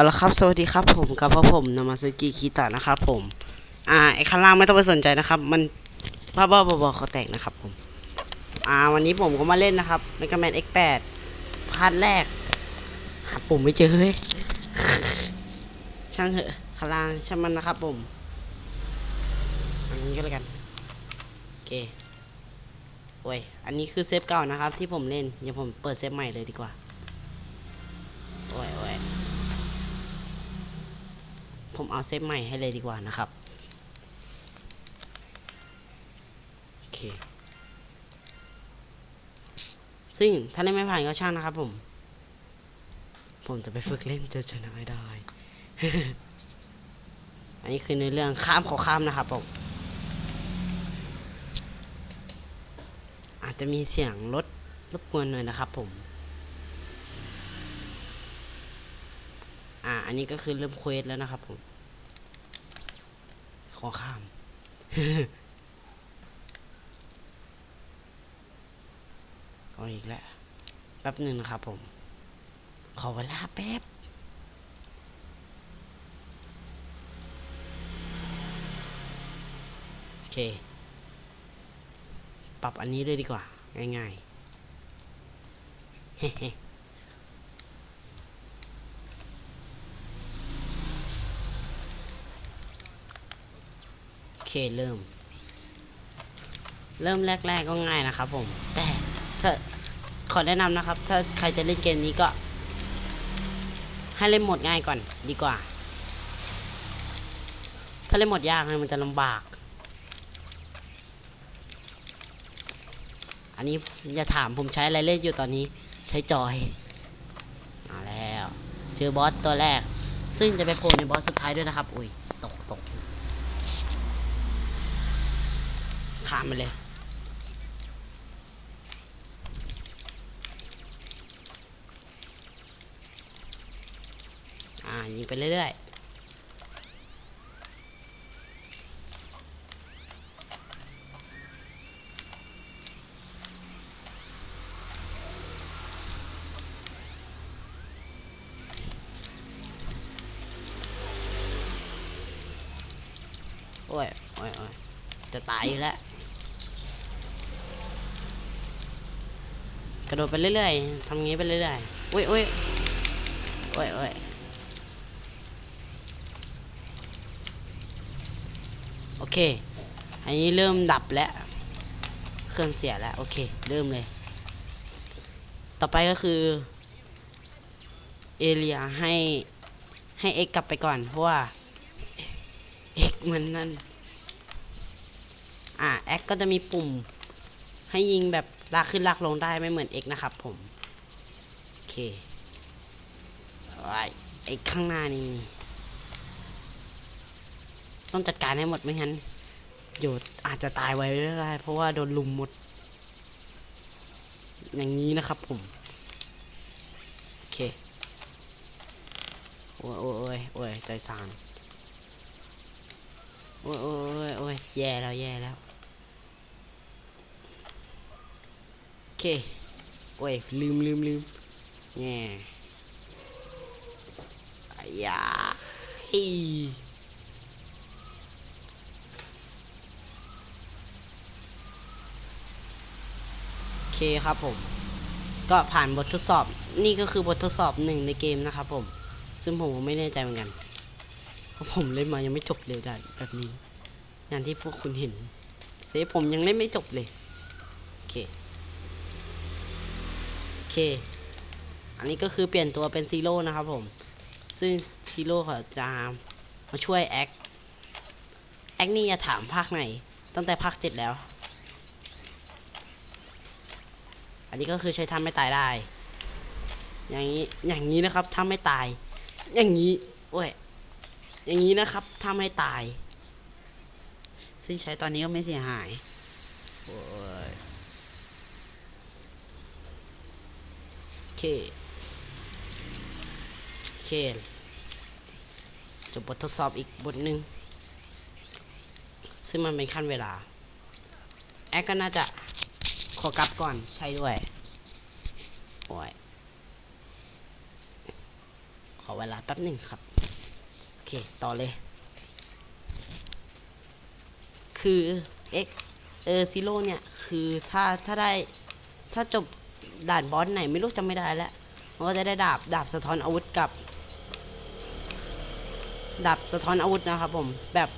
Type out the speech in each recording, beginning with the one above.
เอาละครับสวัสดีครับผมกับพ่อผมนามาสกิคิตะนะครับผมอ่าไอ้ข้างล่างไม่ต้องไปสนใจนะครับ มันบ้าบ้าบอเขาแตกนะครับผมอ่าวันนี้ผมก็มาเล่นนะครับ Mega Man X8 พาร์ทแรกหาปุ่มไม่เจอเลยช่างเถอะข้างล่างช่างมันนะครับผมอันนี้ก็แล้วกันโอเคโอ้ยอันนี้คือเซฟเก่านะครับ ที่ผมเล่นเดี๋ยวผมเปิดเซฟใหม่เลยดีกว่าโอ้ยโอ้ย ผมเอาเซฟใหม่ให้เลยดีกว่านะครับโอเคซึ่งถ้าเล่นไม่ผ่านก็ช่างนะครับผม ผมจะไปฝึกเล่นจนชนะได้ อันนี้คือในอเรื่องข้ามขอข้ามนะครับผม อาจจะมีเสียงรถรบกวนหน่อยนะครับผม อ่า อันนี้ก็คือเริ่มเควสแล้วนะครับผม ขอข้าม เอาอีกแล้วแป๊บหนึ่งนะครับผม ขอเวลาแป๊บโอเค ปรับอันนี้เลยดีกว่า ง่ายๆเฮ้ๆ โอ เคเริ่ม เริ่มแรกๆก็ง่ายนะครับผม แต่ถ้าขอแนะนำนะครับ ถ้าใครจะเล่นเกมนี้ก็ ให้เล่นโหมดง่ายก่อนดีกว่า ถ้าเล่นโหมดยากมันจะลำบาก อันนี้อย่าถามผมใช้อะไรเล่นอยู่ตอนนี้ ใช้จอยเอาแล้ว เจอบอสตัวแรก ซึ่งจะไปโผล่ในบอสสุดท้ายด้วยนะครับ อุ้ยตกตก ข้ามไปเลย อ่ายิงไปเรื่อยๆโอ้ยโอ้ยโอ้ยจะตายแล้ว กระโดดไปเรื่อยๆทำงี้ไปเรื่อยๆอุ้ยอุ้ยโอ้ยโอ้ยโอเค อันนี้เริ่มดับแล้ว เครื่องเสียแล้ว โอเค เริ่มเลย ต่อไปก็คือ เอเลียให้ให้เอ็กกลับไปก่อน เพราะว่าเอ็กมันนั่น อ่าเอ็กก็จะมีปุ่ม ให้ยิงแบบลากขึ้นลากลงได้ไม่เหมือน X นะครับผม โอเคไอ้ไอ้ข้างหน้านี่ต้องจัดการให้หมดไม่งั้นโยดอาจจะตายไว้ไม่ได้ เพราะว่าโดนลุมหมด อย่างนี้นะครับผม โอเค โอ้ยโอ้ยโอ้ยใจสั่นโอ้ยโอ้ยโอ้ยแย่แล้วแย่แล้ว โอ เคโอ้ยลืมลืมลืมแง่ยอายาฮีโอเคครับผม ก็ผ่านบททดสอบ นี่ก็คือบททดสอบหนึ่งในเกมนะครับผม ซึ่งผมก็ไม่แน่ใจเหมือนกัน เพราะผมเล่นมายังไม่จบเลยได้แบบนี้อย่างที่พวกคุณเห็น เซฟผมยังเล่นไม่จบเลย โอเค เค อันนี้ก็คือเปลี่ยนตัวเป็นซีโร่นะครับผม ซึ่งซีโร่เขาจะมาช่วยแอค แอคนี่อย่าถามภาคไหน ตั้งแต่ภาคเจ็ดแล้ว อันนี้ก็คือใช้ทำไม่ตายได้ อย่างนี้ อย่างนี้นะครับถ้าไม่ตาย อย่างนี้ โอ้ย อย่างนี้นะครับถ้าไม่ตาย ซึ่งใช้ตอนนี้ก็ไม่เสียหายโอ้ย โอ เคโอเคจบบททดสอบอีกบทหนึ่งซึ่งมันเป็นขั้นเวลา แอคก็น่าจะขอกลับก่อนใช่ด้วย โอ้ย ขอเวลาแป๊บหนึ่งครับ โอเค ต่อเลย คือ x เออซีโร่เนี่ย คือถ้าถ้าได้ถ้าจบ ด่านบอสไหนไม่รู้จำไม่ได้แล้วมันก็จะได้ดาบดาบสะท้อนอาวุธกับ ดาบสะท้อนอาวุธนะครับผมแบบ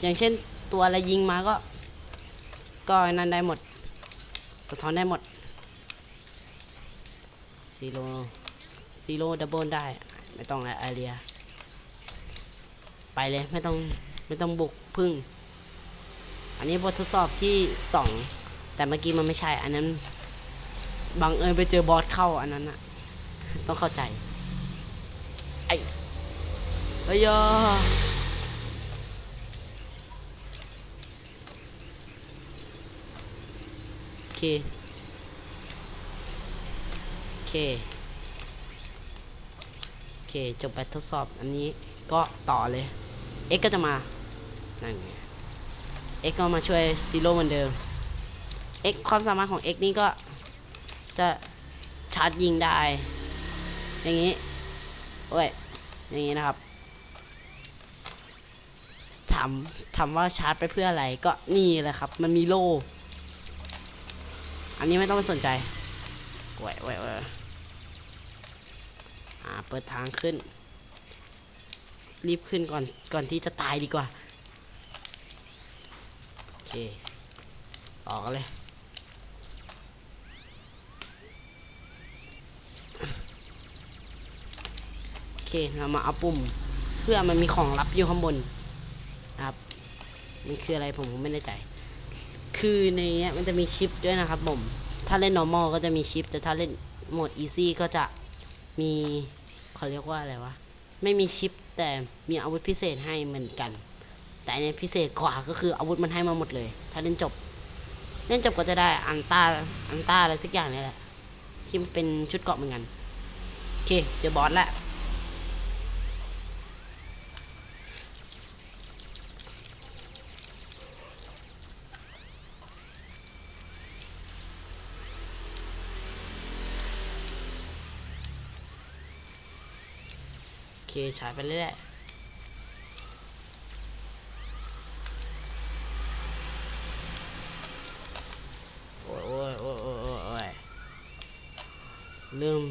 อย่างเช่นตัวอะไรยิงมาก็ ก็นั่นได้หมด สะท้อนได้หมดซีโร่ซีโร่ดับเบิลได้ ไม่ต้องแล้วไอเรีย ไปเลยไม่ต้องไม่ต้องบุกพึ่ง อันนี้บททดสอบที่สองแต่เมื่อกี้มันไม่ใช่ อันนั้น บังเอิญไปเจอบอสเข้าอันนั้นอะต้องเข้าใจ ไอ้เฮ้ยยาโอเค โอเค โอเค จบไปทดสอบอันนี้ก็ต่อเลย X ก็จะมานั่นไง X ก็มาช่วยซีโร่เหมือนเดิม X ความสามารถของ X นี่ก็ จะชาร์จยิงได้ อย่างนี้โอ้ยอย่างนี้นะครับถามถามว่าชาร์จไปเพื่ออะไรก็นี่แหละครับ มันมีโล่อันนี้ไม่ต้องไปสนใจโอ้ยโอ้ยโอ้ยอ่าเปิดทางขึ้น รีบขึ้นก่อนก่อนที่จะตายดีกว่าโอเคออกเลย เคเรามาเอาปุ่ม เพื่อมันมีของลับอยู่ข้างบนครับมันคืออะไรผมก็ไม่แน่ใจ คือในนี้มันจะมีชิปด้วยนะครับผม ถ้าเล่น normal ก็จะมีชิป แต่ถ้าเล่นโหมด easy ก็จะมีเขาเรียกว่าอะไรวะ ไม่มีชิปแต่มีอาวุธพิเศษให้เหมือนกัน แต่อันพิเศษกว่าก็คืออาวุธมันให้มาหมดเลย ถ้าเล่นจบ เล่นจบก็จะได้อันต้าอันต้าอะไรสักอย่างนี่แหละ ที่มันเป็นชุดเกาะเหมือนกัน โอเค เจอบอสแล้ว เคฉายไปเรื่อยโอ้ยโอ้ยโอ้ยโอ้ยโอ้ยโอ้ยเริ่ม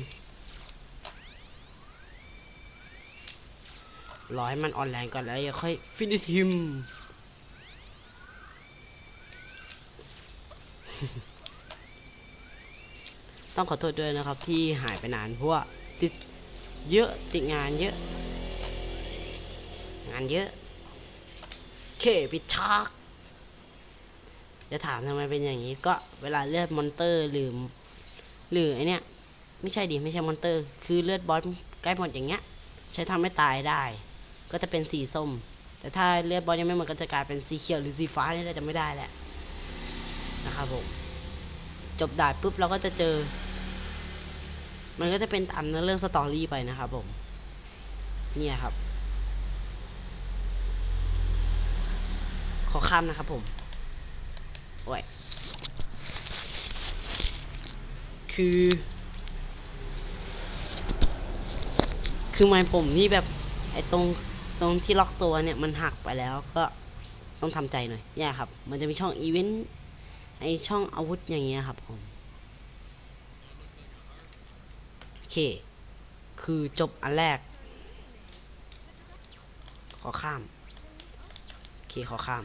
รอให้มันอ่อนแรงก่อนแล้วอย่าค่อยฟินิชฮิมต้องขอโทษด้วยนะครับที่หายไปนานเพราะว่าติด เยอะติดงานเยอะ งานเยอะ เคปิดฉากจะถามทำไมเป็นอย่างนี้ ก็เวลาเลือดมอนเตอร์หรือหรือไอเนี้ยไม่ใช่ดิไม่ใช่มอนเตอร์ คือเลือดบอสใกล้หมดอย่างเงี้ย ใช้ทำให้ตายได้ ก็จะเป็นสีส้ม แต่ถ้าเลือดบอสยังไม่หมดก็จะกลายเป็นสีเขียวหรือสีฟ้านี่เราจะไม่ได้แหละนะครับผมจบด่านปุ๊บเราก็จะเจอ มันก็จะเป็นตามเนื้อเรื่องสตอรี่ไปนะครับผม เนี่ยครับ ขอข้ามนะครับผม โอ้ย คือ คือไม้ผมนี่แบบ ไอ้ตรงตรงที่ล็อกตัวเนี่ยมันหักไปแล้วก็ต้องทำใจหน่อยเนี่ครับ มันจะมีช่องอีเวนต์ ไอช่องอาวุธอย่างเงี้ยครับผม โอ เค คือจบอันแรก ขอข้าม โอเค ขอข้าม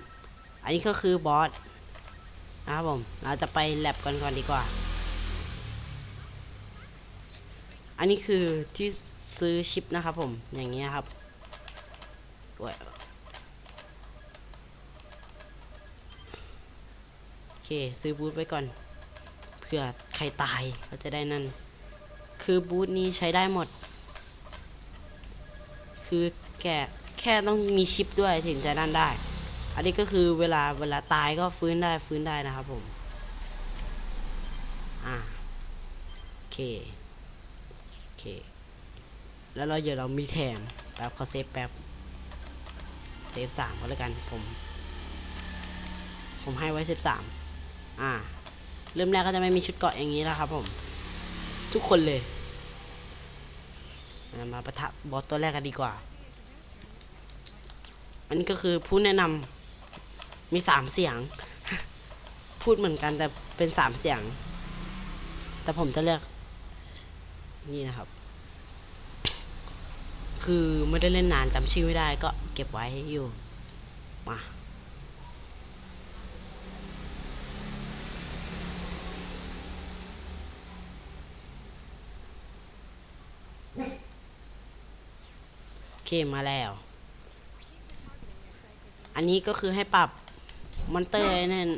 อันนี้ก็คือบอส นะครับผม เราจะไปแลบกันก่อนดีกว่า อันนี้คือที่ซื้อชิปนะครับผม อย่างเงี้ยครับโอ้ยโอเค ซื้อบูทไว้ก่อนเผื่อใครตายก็จะได้นั่น คือบูธนี้ใช้ได้หมด คือแกแค่ต้องมีชิปด้วยถึงจะนั่นได้ อันนี้ก็คือเวลาเวลาตายก็ฟื้นได้ฟื้นได้นะครับผม อ่าโอเคโอเค แล้วเราเดี๋ยวเรามีแถมแป๊บเขาเซฟแป๊บเซฟสามก็แล้วกันผม ผมให้ไว้เซฟสามอ่า เริ่มแรกก็จะไม่มีชุดเกาะอย่างนี้แล้วครับผม ทุกคนเลย มาปะทะบอสตัวแรกกันดีกว่า อันนี้ก็คือผู้แนะนำมีสามเสียง พูดเหมือนกันแต่เป็นสามเสียง แต่ผมจะเลือก นี่นะครับ คือไม่ได้เล่นนานจำชื่อไม่ได้ก็เก็บไว้อยู่ มา เคมาแล้ว อันนี้ก็คือให้ปรับมอนเตอร์นั่น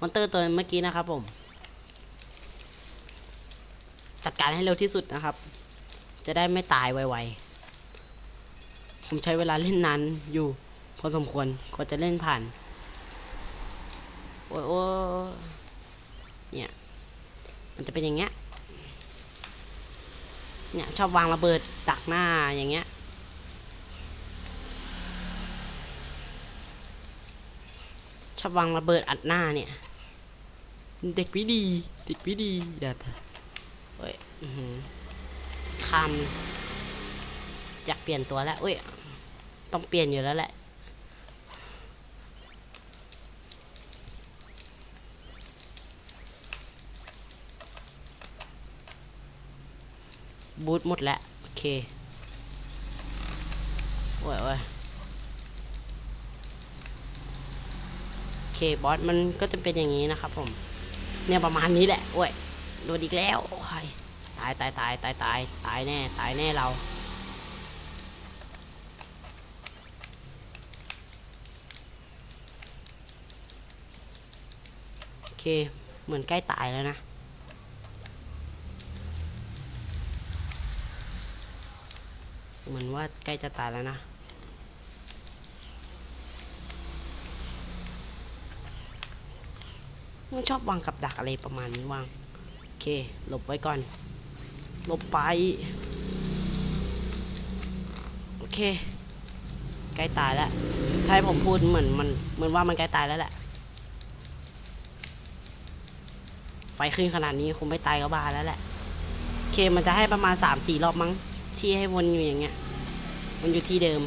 มอนเตอร์ตัวเมื่อกี้นะครับผม จัดการให้เร็วที่สุดนะครับ จะได้ไม่ตายไวๆ ผมใช้เวลาเล่นนานอยู่ พอสมควรกว่าจะเล่นผ่าน โอ้โอเนี่ย มันจะเป็นอย่างเงี้ยเนี่ยชอบวางระเบิดดักหน้าอย่างเงี้ย ชวางระเบิดอัดหน้าเนี่ย เด็กวิดีเด็กวิดีเดี๋ยวเถอะเฮ้ยคำอยากเปลี่ยนตัวแล้วเอ้ย ต้องเปลี่ยนอยู่แล้วแหละบูทหมดแล้ว โอเค โอ้ยโอ้ยโอ เคบอสมันก็จะเป็นอย่างนี้นะครับผม เนี่ยประมาณนี้แหละโอ้ยโดนอีกแล้วโอ้ยตายตายตายตายตายตายแน่ตายแน่เราโอเคเหมือนใกล้ตายแล้วนะเหมือนว่าใกล้จะตายแล้วนะ มันชอบวางกับดักอะไรประมาณนี้วาง โอเค หลบไว้ก่อน หลบไป โอเค ใกล้ตายแล้วถ้าให้ผมพูดเหมือนมันเหมือนว่ามันใกล้ตายแล้วแหละ ไฟขึ้นขนาดนี้คงไม่ตายก็บาแล้วแหละ โอเค มันจะให้ประมาณสามสี่รอบมั้ง ที่ให้วนอยู่อย่างเงี้ย มันอยู่ที่เดิม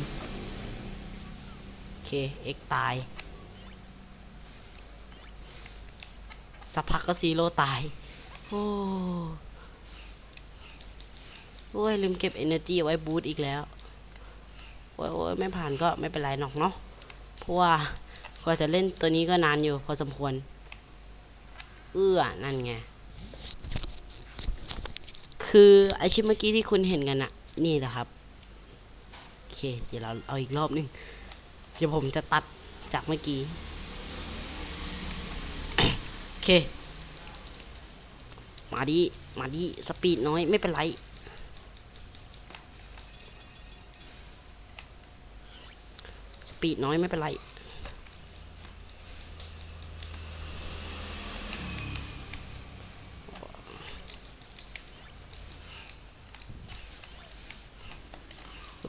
โอเค เอ็กตาย สักพักก็ซีโร่ตาย โอ้โอ้ยลืมเก็บ energy ไว้บูตอีกแล้ว โอ้ยโอ้ยไม่ผ่านก็ไม่เป็นไรหรอกเนาะ เพราะว่ากว่าจะเล่นตัวนี้ก็นานอยู่พอสมควร เอื้อ นั่นไง คือไอชิปเมื่อกี้ที่คุณเห็นกันอะนี่แหละครับ โอเค เดี๋ยวเราเอาอีกรอบหนึง เดี๋ยวผมจะตัดจากเมื่อกี้ เค มาดิ มาดิ สปีดน้อยไม่เป็นไร สปีดน้อยไม่เป็นไร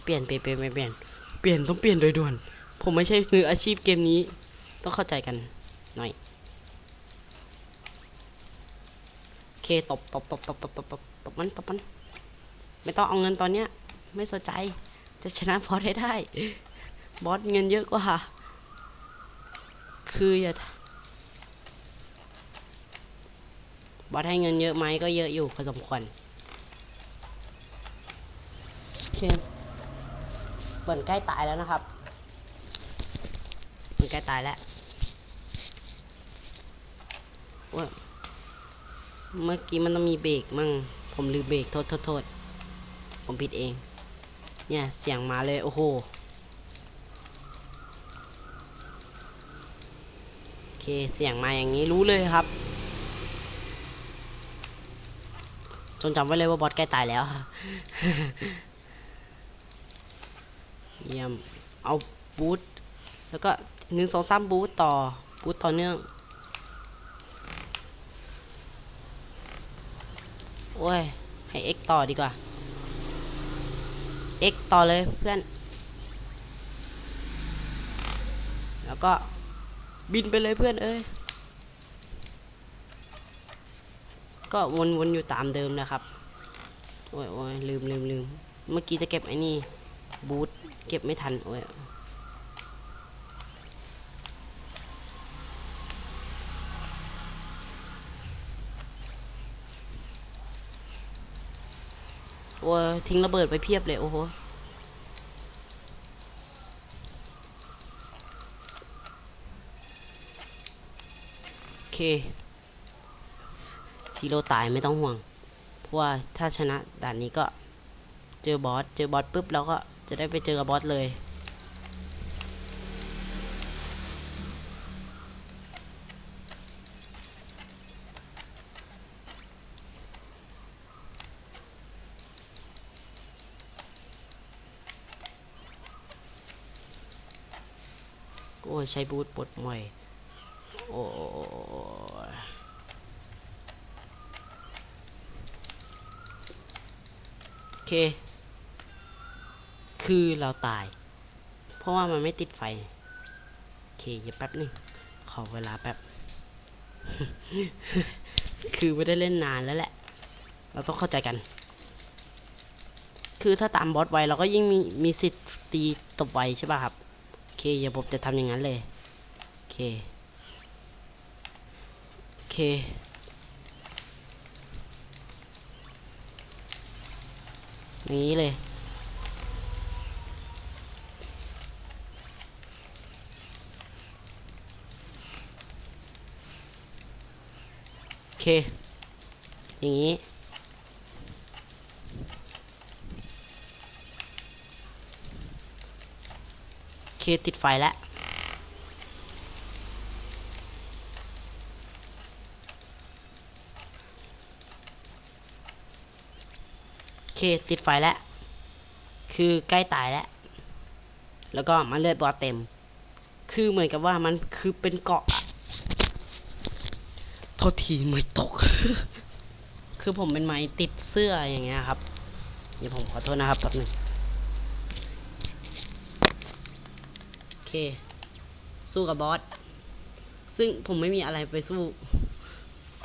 เปลี่ยนเปลี่ยนเปลี่ยนเปลี่ยนเปลี่ยน เปลี่ยนต้องเปลี่ยนโดยด่วน ผมไม่ใช่มืออาชีพเกมนี้ ต้องเข้าใจกันหน่อย โอ เคตบตบตบตบตบตบตบตบมันตบมัน ไม่ต้องเอาเงินตอนเนี้ย ไม่สนใจ จะชนะบอสให้ได้ บอสเงินเยอะกว่า คืออย่าบอสให้เงินเยอะไหมก็เยอะอยู่พอสมควรโอเคเหมือนใกล้ตายแล้วนะครับเหมือนใกล้ตายแล้วโอ้ย เมื่อกี้มันต้องมีเบรกมั่ง ผมลืมเบรกโทษโทษโทษผมผิดเอง เนี่ยเสียงมาเลยโอ้โห โอเคเสียงมาอย่างนี้รู้เลยครับจงจำไว้เลยว่าบอสใกล้ตายแล้วเยี่ยมเอาบูทแล้วก็หนึ่งสองสามบูทต่อ บูทต่อเนื่อง อ้ย ให้ X ต่อดีกว่า X ต่อเลยเพื่อน แล้วก็บินไปเลยเพื่อนเอ้ย ก็วนๆอยู่ตามเดิมนะครับ โอ้ยโอ้ยลืมลืมลืมเมื่อกี้จะเก็บไอ้นี่ บูทเก็บไม่ทัน โอ้ย โอ้ยทิ้งระเบิดไปเพียบเลย โอ้โหโอเคซีโร่ตายไม่ต้องห่วง เพราะว่าถ้าชนะด่านนี้ก็เจอบอส เจอบอสปุ๊บเราก็จะได้ไปเจอกับบอสเลย อ้ยใช้บูทปลดมวยโอ้โอเค คือเราตาย เพราะว่ามันไม่ติดไฟ โอเคเดี๋ยวแป๊บนึงขอเวลาแป๊บ คือไม่ได้เล่นนานแล้วแหละ เราต้องเข้าใจกัน คือถ้าตามบอสไวเราก็ยิ่งมีมีสิทธิ์ตีตบไวใช่ป่ะครับ เคเดี๋ยวผมจะทำอย่างนั้นเลยโอเคโอเคอย่างนี้เลยโอเคอย่างนี้ เคติดไฟแล้วโอเคติดไฟแล้ว คือใกล้ตายแล้ว แล้วก็มันเลือดบอสเต็ม คือเหมือนกับว่ามันคือเป็นเกาะอะโทษทีไม่ตก คือผมเป็นไม้ติดเสื้ออย่างเงี้ยครับ เดี๋ยวผมขอโทษนะครับแป๊บหนึงโอเค สู้กับบอส ซึ่งผมไม่มีอะไรไปสู้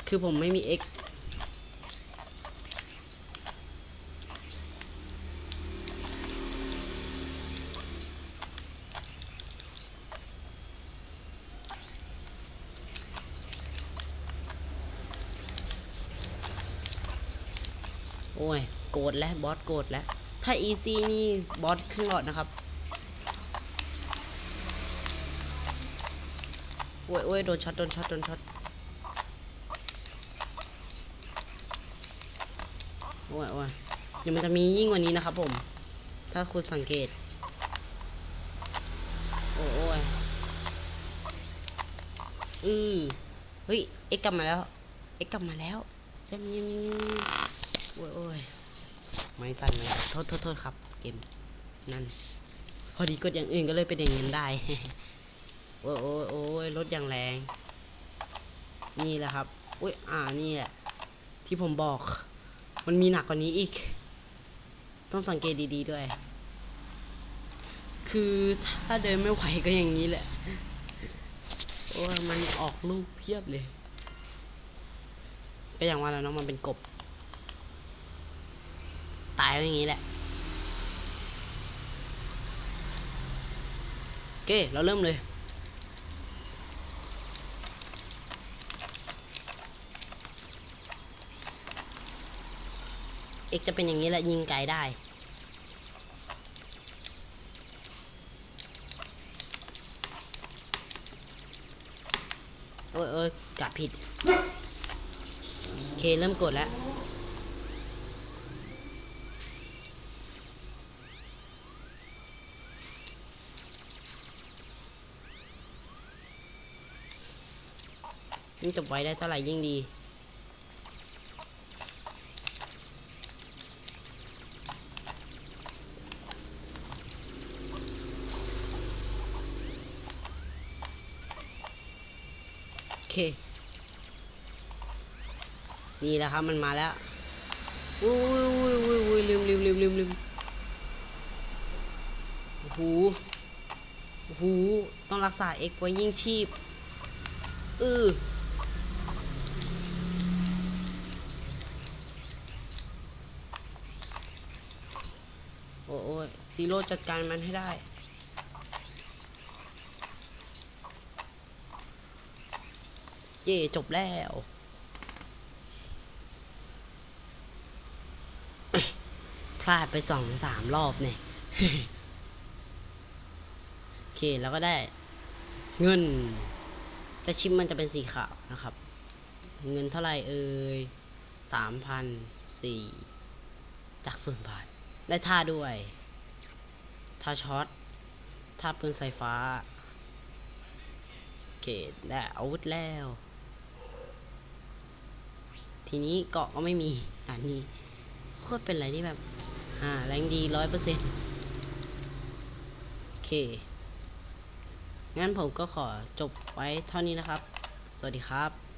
คือผมไม่มี X โอ้ย โกรธแล้ว บอสโกรธแล้ว ถ้าอีซีนี่ บอสครึ่งหลอดนะครับ อ้ยโอ้ยโดนช็อตโดนช็อตโดนช็อตโอ้ยโอ้ยเดี๋ยวมันจะมียิ่งกว่านี้นะครับผม ถ้าคุณสังเกต โอ้ยโอ้ยอือเฮ้ย เอ็กกลับมาแล้ว เอ็กกลับมาแล้วจำยังโอ้ยโอ้ยไม่ตันไม่โทษโทษโทษครับ เกม นั่น พอดีกดอย่างอื่นก็เลยเป็นอย่างนั้นได้ โอ้ยโอ้ยโอ้ยรถอย่างแรง นี่แหละครับ อุ้ย อ่า นี่แหละ ที่ผมบอก มันมีหนักกว่านี้อีก ต้องสังเกตดีๆด้วย คือถ้าเดินไม่ไหวก็อย่างนี้แหละ โอ้ย มันออกลูกเพียบเลย ก็อย่างว่าแล้วน้องมันเป็นกบ ตายอย่างนี้แหละโอเค เราเริ่มเลย เอกจะเป็นอย่างนี้แหละยิงไกลได้ โอ้ยโอ้ยกะผิด โอเค เริ่มกดแล้วยิ่งจบไว้ได้เท่าไหร่ยิ่งดี เค นี่แหละครับมันมาแล้วอุ้ยอุ้ยอุ้ยอุ้ยลืมลืมลืมลืมลืมโอ้โหโอ้โหต้องรักษาเอกไว้ยิ่งชีพเออซีโร่จัดการมันให้ได้ ย่จบแล้ว พลาดไปสองสามรอบเนี่ยโอเคแล้วก็ได้ เงิน แต่ชิปมันจะเป็นสีขาวนะครับ เงินเท่าไหร่เอ่ยสามพันสี่จากศูนย์บาท ได้ท่าด้วยท่าช็อตท่าปืนไฟฟ้า โอเค ได้อาวุธแล้ว ทีนี้เกาะก็ไม่มีอันนี้โคตรเป็นอะไรที่แบบ อ่า แรงดีร้อยเปอร์เซ็นต์โอเค งั้นผมก็ขอจบไว้เท่านี้นะครับ สวัสดีครับ